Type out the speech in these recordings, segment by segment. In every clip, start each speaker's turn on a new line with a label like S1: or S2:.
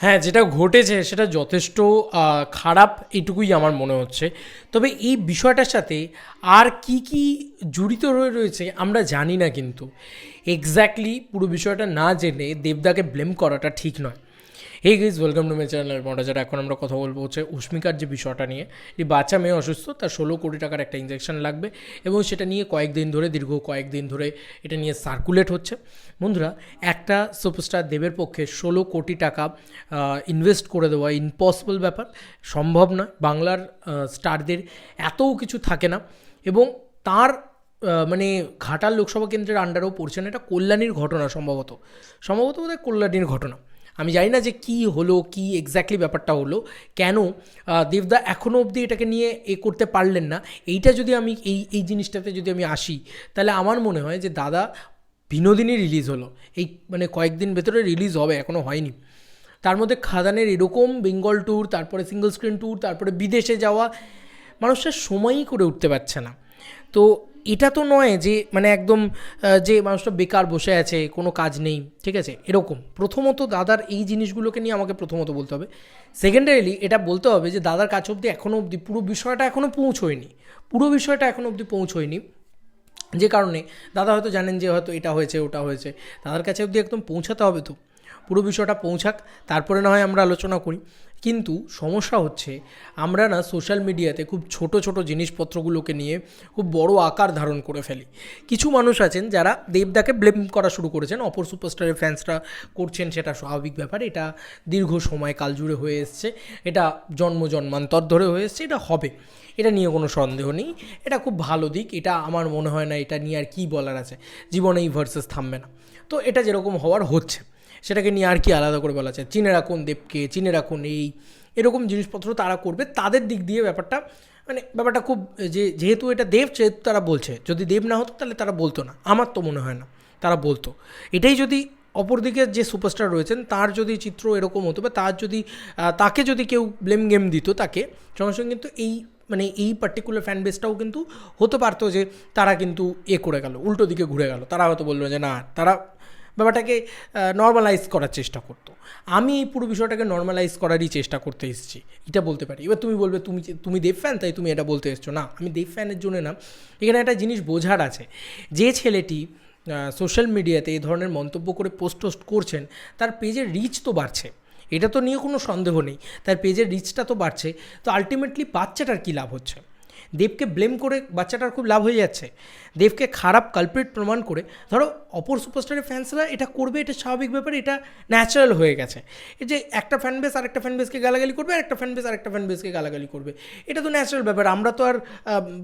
S1: হ্যাঁ যেটা ঘটেছে সেটা যথেষ্ট খারাপ এটুকুই আমার মনে হচ্ছে। তবে এই বিষয়টার সাথে আর কি কি জড়িত হয়ে রয়েছে আমরা জানি না কিন্তু। এক্স্যাক্টলি পুরো বিষয়টা না জেনে দেবদাকে ব্লেম করাটা ঠিক নয়। এই guys welcome to my channel মোটা যারা এখন আমরা কথা বলব হচ্ছে উস্মিকার যে বিষয়টা নিয়ে। এই বাচ্চা মেয়ে অসুস্থ, তার ষোলো কোটি টাকার একটা ইঞ্জেকশন লাগবে এবং সেটা নিয়ে কয়েকদিন ধরে, দীর্ঘ কয়েকদিন ধরে এটা নিয়ে সার্কুলেট হচ্ছে। বন্ধুরা, একটা সুপারস্টার দেবের পক্ষে ষোলো কোটি টাকা ইনভেস্ট করে দেওয়া ইম্পসিবল ব্যাপার। সম্ভব নয়, বাংলার স্টারদের এতও কিছু থাকে না এবং তার মানে ঘাটাল লোকসভা কেন্দ্রের আন্ডারেও পড়ছে না। এটা কল্যাণীর ঘটনা সম্ভবত। সম্ভবত বোধহয় কল্যাণীর ঘটনা। আমি জানি না যে কি হলো, কি এক্স্যাক্টলি ব্যাপারটা হলো, কেন দেবদা এখনও অবধি এটাকে নিয়ে এ করতে পারলেন না। এইটা যদি আমি, এই এই জিনিসটাতে যদি আমি আসি, তাহলে আমার মনে হয় যে দাদা বিনোদিনী রিলিজ হলো। এই মানে কয়েকদিন ভেতরে রিলিজ হবে এখনও হয়নি। তার মধ্যে খাদানের এরকম বেঙ্গল ট্যুর তারপরে সিঙ্গল স্ক্রিন ট্যুর তারপরে বিদেশে যাওয়া মানুষটা সময়ই করে উঠতে পারছে না। তো এটা তো নয় যে মানে একদম যে মানুষটা বেকার বসে আছে, কোনো কাজ নেই, ঠিক আছে? এরকম। প্রথমত দাদার এই জিনিসগুলোকে নিয়ে আমাকে প্রথমত বলতে হবে। সেকেন্ডারিলি এটা বলতে হবে যে, দাদার কাছে অবধি এখনও অবধি পুরো বিষয়টা এখনও পৌঁছয়নি। পুরো বিষয়টা এখনও অবধি পৌঁছয়নি। যে কারণে দাদা হয়তো জানেন যে হয়তো এটা হয়েছে, ওটা হয়েছে। দাদার কাছে অবধি একদম পৌঁছাতে হবে তো। পুরো বিষয়টা পৌঁছাক, তারপরে না হয় আমরা আলোচনা করি। কিন্তু সমস্যা হচ্ছে, আমরা না সোশ্যাল মিডিয়াতে খুব ছোট ছোট জিনিসপত্রগুলোকে নিয়ে খুব বড় আকার ধারণ করে ফেলি। কিছু মানুষ আছেন যারা দেবদাকে ব্লেম করা শুরু করেছেন, অপর সুপারস্টারের ফ্যান্সরা করছেন, সেটা স্বাভাবিক ব্যাপার। এটা দীর্ঘ সময় কাল জুড়ে হয়ে এসছে, এটা জন্ম জন্মান্তর ধরে হয়ে এসছে, এটা হবে। এটা নিয়ে কোনো সন্দেহ নেই, এটা খুব ভালো দিক, এটা আমার মনে হয় না, এটা নিয়ে আর কী বলার আছে। জীবনে এই ভার্সেস থামবে না। তো এটা যেরকম হওয়ার হচ্ছে। সেটাকে নিয়ে আর কি আলাদা করে বলা যায়। চিনে রাখুন দেবকে, চিনে রাখুন এই, এরকম জিনিসপত্র তারা করবে। তাদের দিক দিয়ে ব্যাপারটা মানে ব্যাপারটা খুব, যে যেহেতু এটা দেব, সেহেতু তারা বলছে। যদি দেব না হতো তাহলে তারা বলতো না। আমার তো মনে হয় না, তারা বলতো। এটাই যদি অপরদিকে যে সুপারস্টার রয়েছেন, তার যদি চিত্র এরকম হতো বা তার যদি তাকে যদি কেউ ব্লেম গেম দিত তাকে সঙ্গে সঙ্গে কিন্তু এই মানে এই পার্টিকুলার ফ্যান বেসটাও কিন্তু হতে পারতো যে তারা কিন্তু এ করে গেল, উল্টো দিকে ঘুরে গেল। তারা হয়তো বলল যে না, তারা ব্যাপারটাকে নর্মালাইজ করার চেষ্টা করতো। আমি এই পুরো বিষয়টাকে নর্মালাইজ করারই চেষ্টা করতে এসেছি। এটা বলতে পারি। এবার তুমি বলবে, তুমি তুমি দেব ফ্যান তাই তুমি এটা বলতে এসছো। না, আমি দেব ফ্যানের জন্য না। এখানে একটা জিনিস বোঝার আছে। যে ছেলেটি সোশ্যাল মিডিয়াতে এই ধরনের মন্তব্য করে পোস্ট টোস্ট করছেন, তার পেজের রিচ তো বাড়ছে। এটা তো নিয়ে কোনো সন্দেহ নেই। তার পেজের রিচটা তো বাড়ছে। তো আলটিমেটলি বাচ্চাটার কী লাভ হচ্ছে? দেবকে ব্লেম করে বাচ্চাটার খুব লাভ হয়ে যাচ্ছে। দেবকে খারাপ কালপ্রিট প্রমাণ করে, ধরো অপর সুপারস্টারের ফ্যান্সরা এটা করবে, এটা স্বাভাবিক ব্যাপার, এটা ন্যাচারাল হয়ে গেছে। যে একটা ফ্যান বেস আর একটা ফ্যান বেসকে গালাগালি করবে আর একটা ফ্যান বেস আর একটা ফ্যান বেসকে গালাগালি করবে। এটা তো ন্যাচারাল ব্যাপার, আমরা তো আর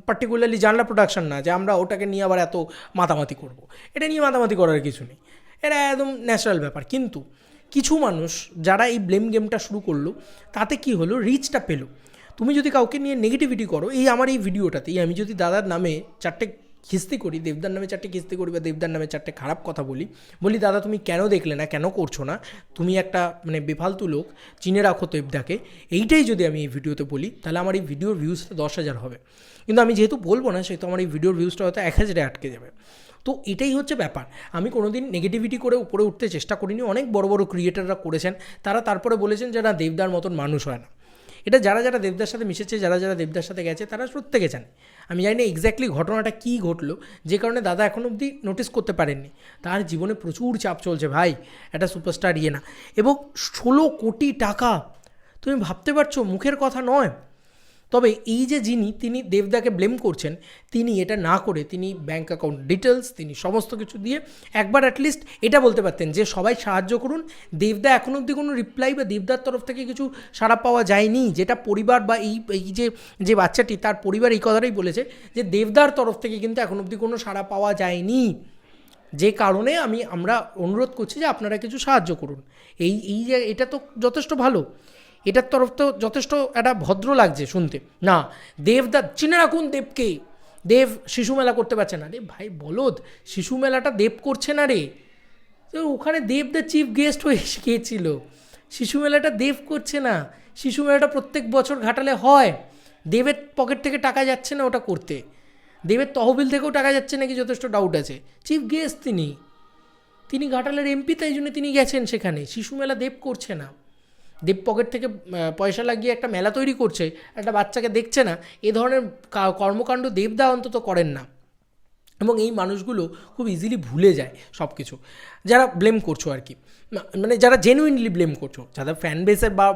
S1: পার্টিকুলারলি জানলা প্রোডাকশন না, যে আমরা ওটাকে নিয়ে আবার এত মাতামাতি করব। এটা নিয়ে মাতামাতি করার কিছু নেই। এটা একদম ন্যাচারাল ব্যাপার। কিন্তু কিছু মানুষ যারা এই ব্লেম গেমটা শুরু করল, তাতে কি হলো? রিচটা পেল। তুমি যদি কাউকে নিয়ে নেগেটিভিটি করো, এই আমার এই ভিডিওটাতেই আমি যদি দাদার নামে চারটে খিস্তি করি, দেবদার নামে চারটে খিস্তি করি বা দেবদার নামে চারটে খারাপ কথা বলি বলি, দাদা, তুমি কেন দেখলে না, কেন করছ না? তুমি একটা মানে বেফালতু লোক, চিনে রাখো দেবদাকে। এইটাই যদি আমি এই ভিডিওতে বলি, তাহলে আমার এই ভিডিওর ভিউজটা দশ হাজার হবে। কিন্তু আমি যেহেতু বলব না, সেহেতু আমার এই ভিডিওর ভিউজটা হয়তো এক হাজারে আটকে যাবে। তো এটাই হচ্ছে ব্যাপার। আমি কোনোদিন নেগেটিভিটি করে উপরে উঠতে চেষ্টা করিনি, অনেক বড় বড় ক্রিয়েটাররা করেছেন, তারা তারপরে বলেছেন যে, না, দেবদার মতন মানুষ হয় না। এটা যারা যারা দেবদার সাথে মিশেছে, যারা যারা দেবদার সাথে গেছে, তারা প্রত্যেকে জানে। আমি জানি না এক্স্যাক্টলি ঘটনাটা কী ঘটলো, যে কারণে দাদা এখন অবধি নোটিস করতে পারেননি। তার জীবনে প্রচুর চাপ চলছে ভাই, একটা সুপারস্টার ইয়ে না। এবং ষোলো কোটি টাকা, তুমি ভাবতে পারছ মুখের কথা নয় তবে এই যে যিনি, তিনি দেবদাকে ব্লেম করছেন, তিনি এটা না করে, তিনি ব্যাঙ্ক অ্যাকাউন্ট ডিটেলস তিনি সমস্ত কিছু দিয়ে একবার অ্যাটলিস্ট এটা বলতে পারতেন যে সবাই সাহায্য করুন। দেবদা এখন অবধি কোনো রিপ্লাই বা দেবদার তরফ থেকে কিছু সাড়া পাওয়া যায়নি। যেটা পরিবার বা এই এই যে যে বাচ্চাটি, তার পরিবার এই কথাটাই বলেছে যে দেবদার তরফ থেকে কিন্তু এখন অবধি কোনো সাড়া পাওয়া যায়নি। যে কারণে আমি, আমরা অনুরোধ করছি যে আপনারা কিছু সাহায্য করুন। এই এই যে, এটা তো যথেষ্ট ভালো। এটার তরফ তো যথেষ্ট একটা ভদ্র লাগছে শুনতে। না, দেবদা চিনে রাখুন দেবকে। দেব শিশু মেলা করতে পারছে না। রে ভাই, বলদ, শিশু মেলাটা দেব করছে না রে। তো ওখানে দেব দ্য চিফ গেস্ট হয়ে গিয়েছিল। শিশু মেলাটা দেব করছে না। শিশু মেলাটা প্রত্যেক বছর ঘাটালে হয়। দেবের পকেট থেকে টাকা যাচ্ছে না ওটা করতে। দেবের তহবিল থেকেও টাকা যাচ্ছে নাকি যথেষ্ট ডাউট আছে। চিফ গেস্ট তিনি। তিনি ঘাটালের এমপি তাই জন্য তিনি গেছেন সেখানে। শিশু মেলা দেব করছে না। দেব পকেট থেকে পয়সা লাগিয়ে একটা মেলা তৈরি করছে, একটা বাচ্চাকে দেখছে না, এ ধরনের কর্মকাণ্ড দেবদা অন্তত করেন না। এবং এই মানুষগুলো খুব ইজিলি ভুলে যায় সব কিছু যারা ব্লেম করছ আর কি। মানে যারা জেনুইনলি ব্লেম করছ, যাদের ফ্যান বেসের বা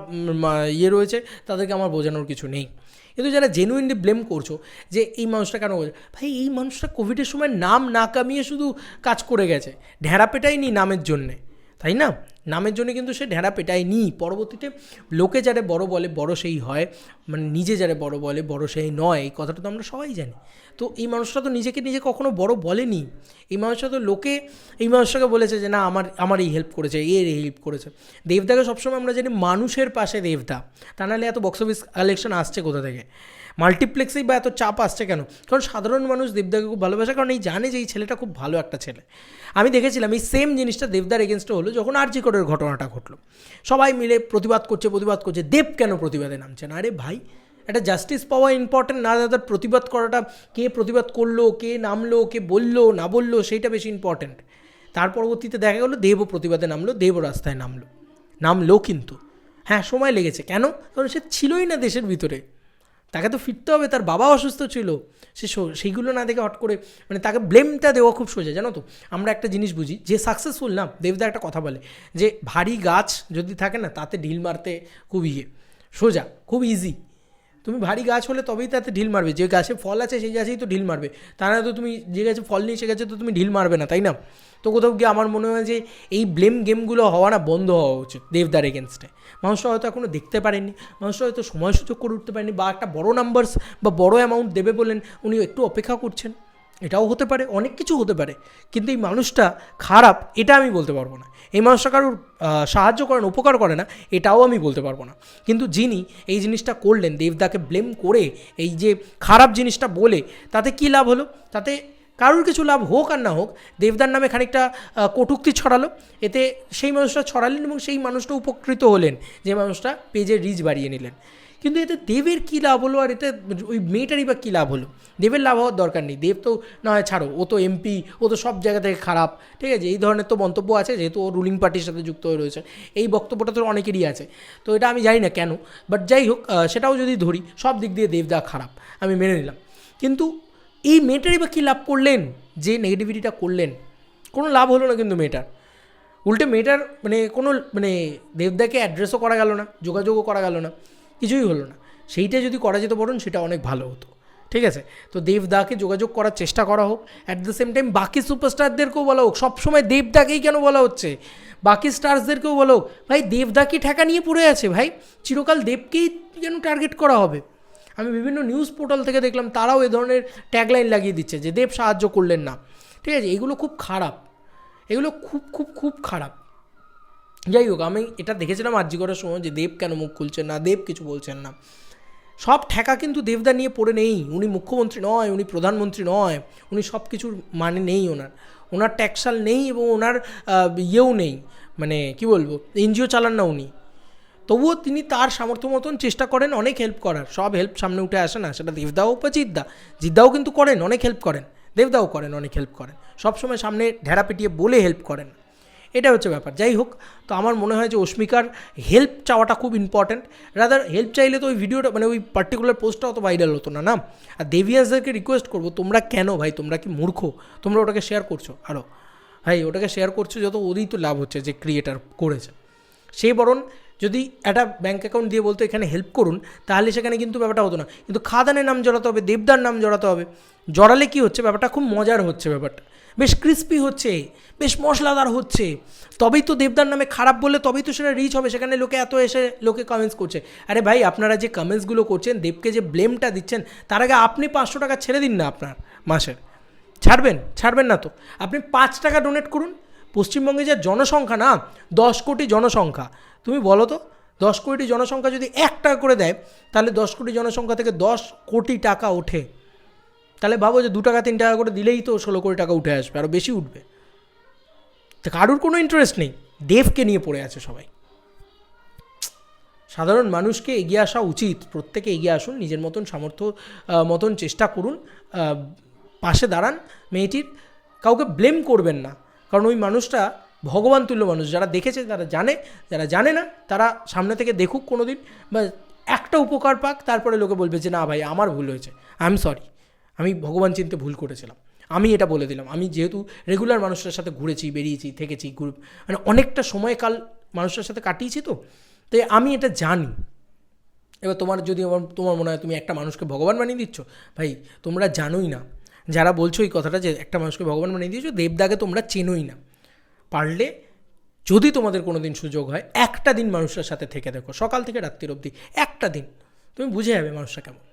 S1: ইয়ে রয়েছে, তাদেরকে আমার বোঝানোর কিছু নেই। কিন্তু যারা জেনুইনলি ব্লেম করছ যে এই মানুষটা কেন বলছে ভাই, এই মানুষটা কোভিডের সময় নাম না কামিয়ে শুধু কাজ করে গেছে, ঢেঁড়া পেটাইনি নামের জন্যে। তাই না? নামের জন্য কিন্তু সে ঢেঁড়া পেটায়নি। পরবর্তীতে লোকে যারা বড় বলে, বড় সেই হয় মানে নিজে যারা বড় বলে, বড় সেই নয়, এই কথাটা তো আমরা সবাই জানি। তো এই মানুষটা তো নিজেকে নিজে কখনো বড় বলেনি। এই মানুষটা তো লোকে, এই মানুষটাকে বলেছে যে, না, আমার আমার এই হেল্প করেছে, এর এই হেল্প করেছে। দেবদাকে সবসময় আমরা জানি মানুষের পাশে দেবদা। তা নাহলে এত বক্স অফিস কালেকশন আসছে কোথা থেকে? মাল্টিপ্লেক্সেই বা এত চাপ আসছে কেন? কারণ সাধারণ মানুষ দেবদাকে খুব ভালোবাসে, কারণ এই জানে যে এই ছেলেটা খুব ভালো একটা ছেলে। আমি দেখেছিলাম এই সেম জিনিসটা দেবদার এগেনস্টে হলো যখন আরজি কোডের ঘটনাটা ঘটলো। সবাই মিলে প্রতিবাদ করছে প্রতিবাদ করছে, দেব কেন প্রতিবাদে নামছে না? আরে ভাই, একটা জাস্টিস পাওয়া ইম্পর্টেন্ট না দাদার প্রতিবাদ করাটা, কে প্রতিবাদ করল, কে নামলো, কে বলল, না বলল, সেইটা বেশি ইম্পর্টেন্ট তার পরবর্তীতে দেখা গেলো দেবও প্রতিবাদে নামলো, দেবও রাস্তায় নামলো। নামলো কিন্তু। হ্যাঁ সময় লেগেছে। কেন? কারণ সে ছিলই না দেশের ভিতরে। তাকে তো ফিরতে হবে, তার বাবা অসুস্থ ছিল। সে সেইগুলো না দেখে হট করে মানে তাকে ব্লেমটা দেওয়া খুব সোজা, জানো তো? আমরা একটা জিনিস বুঝি, যে সাকসেসফুল না, দেবদা একটা কথা বলে, যে ভারী গাছ যদি থাকে না, তাতে ঢিল মারতে খুব ইয়ে। সোজা, খুব ইজি তুমি ভারী গাছ হলে তবেই তাতে ঢিল মারবে। যে গাছে ফল আছে, সেই গাছেই তো ঢিল মারবে। তা না তো তুমি যে গাছে ফল নেই সে গাছে, তো তুমি ঢিল মারবে না, তাই না? তো কোথাও গিয়ে আমার মনে হয় যে এই ব্লেম গেমগুলো হওয়া না বন্ধ হওয়া উচিত, দেবদার এগেনস্টে মানুষরা হয়তো এখনও দেখতে পারেননি মানুষরা হয়তো সময় সুযোগ করে উঠতে পারেনি, বা একটা বড় নাম্বারস বা বড় অ্যামাউন্ট দেবে বলেন, উনি একটু অপেক্ষা করছেন। এটাও হতে পারে, অনেক কিছু হতে পারে, কিন্তু এই মানুষটা খারাপ, এটা আমি বলতে পারব না। এই মানুষটা কারোর সাহায্য করেন, উপকার করে না, এটাও আমি বলতে পারব না। কিন্তু যিনি এই জিনিসটা করলেন, দেবদাকে ব্লেম করে এই যে খারাপ জিনিসটা বলে, তাতে কী লাভ হলো? তাতে কারোর কিছু লাভ হোক আর না হোক, দেবদার নামে খানিকটা কটূক্তি ছড়ালো। এতে সেই মানুষটা ছড়ালেন এবং সেই মানুষটা উপকৃত হলেন, যে মানুষটা পেজের রিচ বাড়িয়ে নিলেন। কিন্তু এতে দেবের কী লাভ হলো আর এতে ওই মেয়েটারই বা কী লাভ হলো? দেবের লাভ হওয়ার দরকার নেই। দেব তো না হয় ছাড়ো, ও তো এমপি ও তো সব জায়গা থেকে খারাপ। ঠিক আছে? এই ধরনের তো মন্তব্য আছে, যেহেতু ও রুলিং পার্টির সাথে যুক্ত হয়ে রয়েছে। এই বক্তব্যটা তো অনেকেরই আছে। তো এটা আমি জানি না কেন বাট যাই হোক সেটাও যদি ধরি, সব দিক দিয়ে দেবদা খারাপ, আমি মেনে নিলাম। কিন্তু এই মেয়েটারই বা কী লাভ করলেন? যে নেগেটিভিটিটা করলেন, কোনো লাভ হলো না কিন্তু মেয়েটার। উল্টে মেয়েটার মানে কোনো মানে দেবদাকে অ্যাড্রেসও করা গেল না, যোগাযোগও করা গেল না। কিছুই হলো না। সেইটা যদি করা যেত বরং সেটা অনেক ভালো হতো। ঠিক আছে? তো দেবদাকে যোগাযোগ করার চেষ্টা করা হোক। অ্যাট দ্য সেম টাইম বাকি সুপারস্টারদেরকেও বলা হোক। সবসময় দেবদাকেই কেন বলা হচ্ছে? বাকি স্টার্সদেরকেও বলা ভাই দেবদাকে ঠেকা নিয়ে পড়ে আছে ভাই? চিরকাল দেবকেই যেন টার্গেট করা হবে। আমি বিভিন্ন নিউজ পোর্টাল থেকে দেখলাম, তারাও এ ধরনের ট্যাগলাইন লাগিয়ে দিচ্ছে যে, দেব সাহায্য করলেন না। ঠিক আছে? এগুলো খুব খারাপ। এগুলো খুব খুব খুব খারাপ। যাই হোক, আমি এটা দেখেছিলাম আর্জি করার সময় যে দেব কেন মুখ খুলছেন না, দেব কিছু বলছেন না। সব ঠেকা কিন্তু দেবদা নিয়ে পড়ে নেই, উনি মুখ্যমন্ত্রী নয়, উনি প্রধানমন্ত্রী নয়, উনি সব কিছুর মানে নেই ওনার। ওনার ট্যাক্সাল নেই এবং ওনার ইয়েও নেই মানে কি বলব, এনজিও চালান না উনি। তবুও তিনি তার সামর্থ্য মতন চেষ্টা করেন অনেক হেল্প করার। সব হেল্প সামনে উঠে আসে না, সেটা দেবদাও বা জিদ্দা। জিদ্দাও কিন্তু করেন, অনেক হেল্প করেন, দেবদাও করেন, অনেক হেল্প করেন। সবসময় সামনে ঢেড়া পিটিয়ে বলে হেল্প করেন। এটা হচ্ছে ব্যাপার। যাই হোক, তো আমার মনে হয় যে অস্মিকার হেল্প চাওয়াটা খুব ইম্পর্ট্যান্ট রাদার হেল্প চাইলে তো ওই ভিডিওটা মানে ওই পার্টিকুলার পোস্টটা অত ভাইরাল হতো না না? আর দেবিয়াসদেরকে রিকোয়েস্ট করব, তোমরা কেন ভাই? তোমরা কি মূর্খ? তোমরা ওটাকে শেয়ার করছ? আরও ভাই, ওটাকে শেয়ার করছ যত ওদেরই তো লাভ হচ্ছে যে ক্রিয়েটার করেছে। সেই বরং যদি একটা ব্যাঙ্ক অ্যাকাউন্ট দিয়ে বলতো এখানে হেল্প করুন, তাহলে সেখানে কিন্তু ব্যাপারটা হতো না। কিন্তু খাদানের নাম জড়াতে হবে, দেবদার নাম জড়াতে হবে। জড়ালে কি হচ্ছে? ব্যাপারটা খুব মজার হচ্ছে ব্যাপারটা। বেশ ক্রিস্পি হচ্ছে, বেশ মশলাদার হচ্ছে। তবেই তো দেবদার নামে খারাপ বললে তবেই তো সেটা রিচ হবে, সেখানে লোকে এত এসে লোকে কমেন্টস করছে। আরে ভাই, আপনারা যে কমেন্টসগুলো করছেন, দেবকে যে ব্লেমটা দিচ্ছেন, তার আগে আপনি পাঁচশো টাকা ছেড়ে দিন না আপনার মাসের। ছাড়বেন ছাড়বেন না তো। আপনি পাঁচ টাকা ডোনেট করুন। পশ্চিমবঙ্গে যে জনসংখ্যা না, দশ কোটি জনসংখ্যা। তুমি বলো তো, দশ কোটি জনসংখ্যা যদি এক টাকা করে দেয়, তাহলে দশ কোটি জনসংখ্যা থেকে দশ কোটি টাকা ওঠে। তাহলে ভাবো যে দু টাকা, তিন টাকা করে দিলেই তো ষোলো কোটি টাকা উঠে আসবে আরও বেশি উঠবে। তো কারুর কোনো ইন্টারেস্ট নেই, দেবকে নিয়ে পড়ে আছে সবাই। সাধারণ মানুষকে এগিয়ে আসা উচিত, প্রত্যেকে এগিয়ে আসুন, নিজের মতন সামর্থ্য মতন চেষ্টা করুন পাশে দাঁড়ান মেয়েটির, কাউকে ব্লেম করবেন না। কারণ ওই মানুষটা ভগবান তুল্য মানুষ, যারা দেখেছে, তারা জানে, যারা জানে না, তারা সামনে থেকে দেখুক কোনো দিন বা একটা উপকার পাক, তারপরে লোকে বলবে যে, না ভাই, আমার ভুল হয়েছে আই এম সরি আমি ভগবান চিনতে ভুল করেছিলাম। আমি এটা বলে দিলাম। আমি যেহেতু রেগুলার মানুষটার সাথে ঘুরেছি, বেরিয়েছি, থেকেছি গ্রুপ মানে অনেকটা সময়কাল মানুষটার সাথে কাটিয়েছি তো। তাই আমি এটা জানি। এবার তোমার যদি তোমার মনে হয় তুমি একটা মানুষকে ভগবান বানিয়ে দিচ্ছ, ভাই তোমরা জানোই না। যারা বলছো এই কথাটা যে একটা মানুষকে ভগবান বানিয়ে দিয়েছ, দেবদাকে তোমরা চেনোই না। পারলে যদি তোমাদের কোনো দিন সুযোগ হয়, একটা দিন মানুষটার সাথে থেকে দেখো। সকাল থেকে রাত্রির অবধি একটা দিন। তুমি বুঝে যাবে মানুষটা কেমন।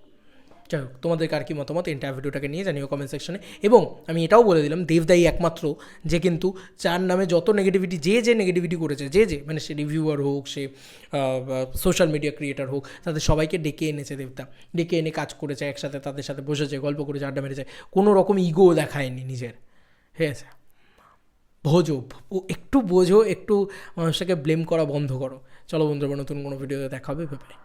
S1: যাই হোক তোমাদের কার কি মতামত এন্টার ভিডিওটাকে নিয়ে জানিও কমেন্ট সেকশনে এবং আমি এটাও বলে দিলাম দেবদাই একমাত্র, যে কিন্তু চার নামে যত নেগেটিভিটি যে যে নেগেটিভিটি করেছে, যে যে মানে সে রিভিউয়ার হোক, সে সোশ্যাল মিডিয়া ক্রিয়েটার হোক, তাদের সবাইকে ডেকে এনেছে দেবদা। ডেকে এনে কাজ করেছে, একসাথে তাদের সাথে বসেছে, গল্প করেছে, আড্ডা মেরেছে। কোনো রকম ইগো দেখায়নি নিজের। ঠিক আছে? বোঝো একটু বোঝো, একটু মানুষটাকে ব্লেম করা বন্ধ করো। চলো বন্ধুরা, নতুন কোনো ভিডিওতে দেখা হবে ভেবে